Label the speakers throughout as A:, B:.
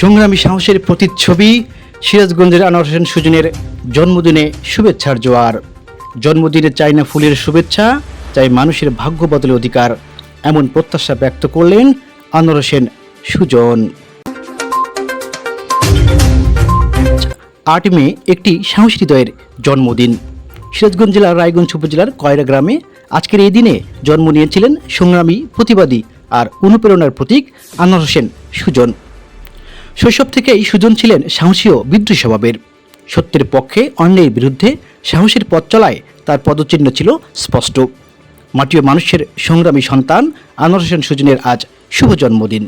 A: সংগ্রামী সাহসের প্রতিচ্ছবি, সিরাজগঞ্জের আনোয়ার হোসেন সুজনের জন্মদিনে শুভেচ্ছার জোয়ার। জন্মদিনে চাই না ফুলের শুভেচ্ছা, চাই মানুষের ভাগ্য বদলে অধিকার, এমন প্রত্যাশা ব্যক্ত করলেন আনোয়ার হোসেন সুজন। আট মে একটি সাহসী হৃদয়ের জন্মদিন। সিরাজগঞ্জ জেলার রায়গঞ্জ উপজেলার কয়রা গ্রামে আজকের এই দিনে জন্ম নিয়েছিলেন সংগ্রামী প্রতিবাদী আর অনুপ্রেরণার প্রতীক আনোয়ার হোসেন সুজন। শৈশব থেকেই সুজন ছিলেন সাহসী ও বিদ্রোহী স্বভাবের। সত্যের পক্ষে অন্যের বিরুদ্ধে সাহসের পথ চলায় তার পদচিহ্ন ছিল স্পষ্ট। মাটি ও মানুষের সংগ্রামী সন্তান আনোয়ার হোসেন সুজনের আজ শুভ জন্মদিন।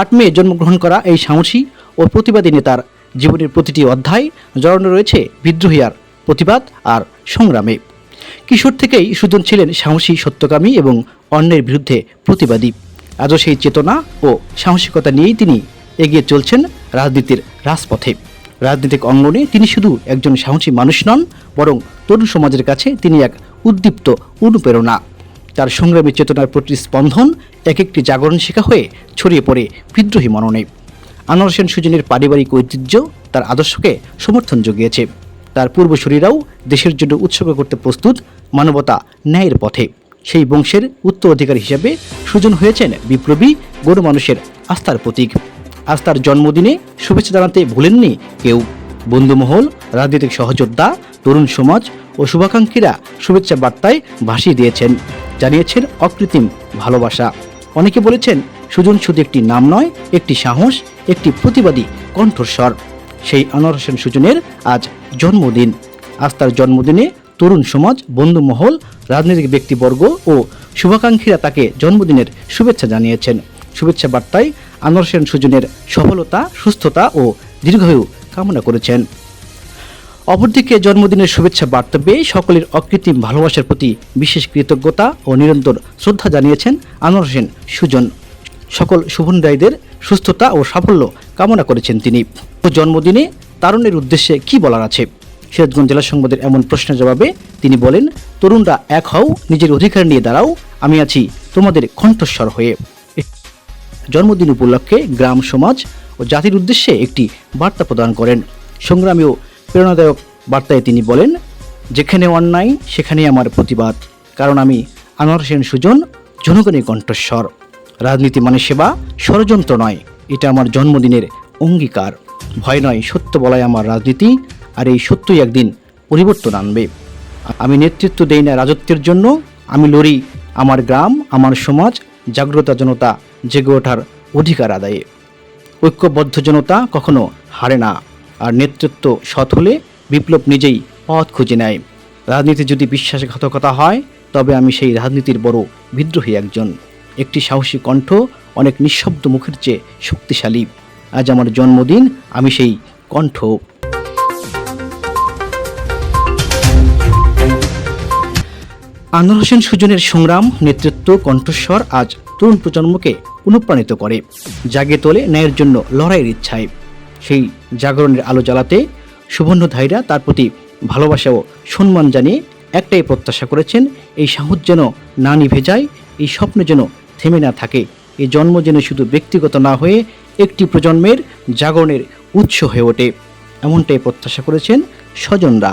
A: আট মে জন্মগ্রহণ করা এই সাহসী ও প্রতিবাদী নেতার জীবনের প্রতিটি অধ্যায় জড়ানো রয়েছে বিদ্রোহী আর প্রতিবাদ আর সংগ্রামে। কিশোর থেকেই সুজন ছিলেন সাহসী সত্যকামী এবং অন্যের বিরুদ্ধে প্রতিবাদী। আজও সেই চেতনা ও সাহসিকতা নিয়েই তিনি এগিয়ে চলছেন রাজনীতির রাজপথে। রাজনৈতিক অঙ্গনে তিনি শুধু একজন সাহসী মানুষ নন, বরং তরুণ সমাজের কাছে তিনি এক উদ্দীপ্ত অনুপ্রেরণা। তার সংগ্রামী চেতনার প্রতি স্পন্দন এক একটি জাগরণ শিখা হয়ে ছড়িয়ে পড়ে বিদ্রোহী মননে। আনোয়ার সুজনের পারিবারিক ঐতিহ্য তার আদর্শকে সমর্থন জুগিয়েছে। তার পূর্বসূরীরাও দেশের জন্য উৎসর্গ করতে প্রস্তুত মানবতা ন্যায়ের পথে। সেই বংশের উত্তরাধিকারী হিসেবে সুজন হয়েছেন বিপ্লবী গণমানুষের আস্থার প্রতীক। আজ তার জন্মদিনে শুভেচ্ছা জানাতে ভুলেননি কেউ। বন্ধুমহল, রাজনৈতিক সহযোদ্ধা, তরুণ সমাজ ও শুভাকাঙ্ক্ষীরা শুভেচ্ছা বার্তায় ভাসিয়ে দিয়েছেন, জানিয়েছেন অকৃত্রিম ভালোবাসা। অনেকে বলেছেন, সুজন শুধু একটি নাম নয়, একটি সাহস, একটি প্রতিবাদী কণ্ঠস্বর। সেই আনোয়ার হোসেন সুজনের আজ জন্মদিন। আজ তার জন্মদিনে তরুণ সমাজ, বন্ধুমহল, রাজনৈতিক ব্যক্তিবর্গ ও শুভাকাঙ্ক্ষীরা তাকে জন্মদিনের শুভেচ্ছা জানিয়েছেন। শুভেচ্ছা বার্তায় আনোয়ার হোসেন সুজনের সফলতা, সুস্থতা ও দীর্ঘায়ু কামনা করেছেন। অপরদিকে জন্মদিনের শুভেচ্ছা বার্তা পেয়ে সকলের অকৃত্রিম ভালোবাসার প্রতি বিশেষ কৃতজ্ঞতা ও নিরন্তর শ্রদ্ধা জানিয়েছেন আনোয়ার হোসেন সুজন। সকল শুভনদায়ীদের সুস্থতা ও সাফল্য কামনা করেছেন তিনি। জন্মদিনে তারুণের উদ্দেশ্যে কি বলার আছে? সিরাজগঞ্জ জেলা সংবাদের এমন প্রশ্নের জবাবে তিনি বলেন, তরুণরা এক হও, নিজের অধিকার নিয়ে দাঁড়াও, আমি আছি তোমাদের কণ্ঠস্বর হয়ে। জন্মদিন উপলক্ষে গ্রাম সমাজ ও জাতির উদ্দেশ্যে একটি বার্তা প্রদান করেন। সংগ্রামী ও প্রেরণাদায়ক বার্তায় তিনি বলেন, যেখানে অন্যায়, সেখানেই আমার প্রতিবাদ। কারণ আমি আনোয়ার সেন সুজন, জনগণের কণ্ঠস্বর। রাজনীতি মানে সেবা, ষড়যন্ত্র নয়। এটা আমার জন্মদিনের অঙ্গীকার। ভয় নয়, সত্য বলাই আমার রাজনীতি, আর এই সত্যই একদিন পরিবর্তন আনবে। আমি নেতৃত্ব দেই না রাজত্বের জন্য। আমি লড়ি আমার গ্রাম, আমার সমাজ জাগ্রতা জনতা জেগে ওঠার অধিকার আদায়ে। ঐক্যবদ্ধ জনতা কখনো হারে না, আর নেতৃত্ব সৎ হলে বিপ্লব নিজেই পথ খুঁজে নেয়। রাজনীতি যদি বিশ্বাসঘাতকতা হয়, তবে আমি সেই রাজনীতির বড় বিদ্রোহী একজন। একটি সাহসী কণ্ঠ অনেক নিঃশব্দ মুখের চেয়ে শক্তিশালী। আজ আমার জন্মদিন, আমি সেই কণ্ঠ আনোয়ার হোসেন সুজনের সংগ্রাম, নেতৃত্ব, কণ্ঠস্বর আজ তরুণ প্রজন্মকে অনুপ্রাণিত করে। জাগে তোলে ন্যায়ের জন্য লড়াইয়ের ইচ্ছায়। সেই জাগরণের আলো জ্বালাতে সুবর্ণধারীরা তার প্রতি ভালোবাসা ও সম্মান জানিয়ে একটাই প্রত্যাশা করেছেন, এই সাহস যেন না নিভে যায়, এই স্বপ্ন যেন থেমে না থাকে। এই জন্ম যেন শুধু ব্যক্তিগত না হয়ে একটি প্রজন্মের জাগরণের উৎস হয়ে ওঠে। এমনটাই প্রত্যাশা করেছেন স্বজনরা।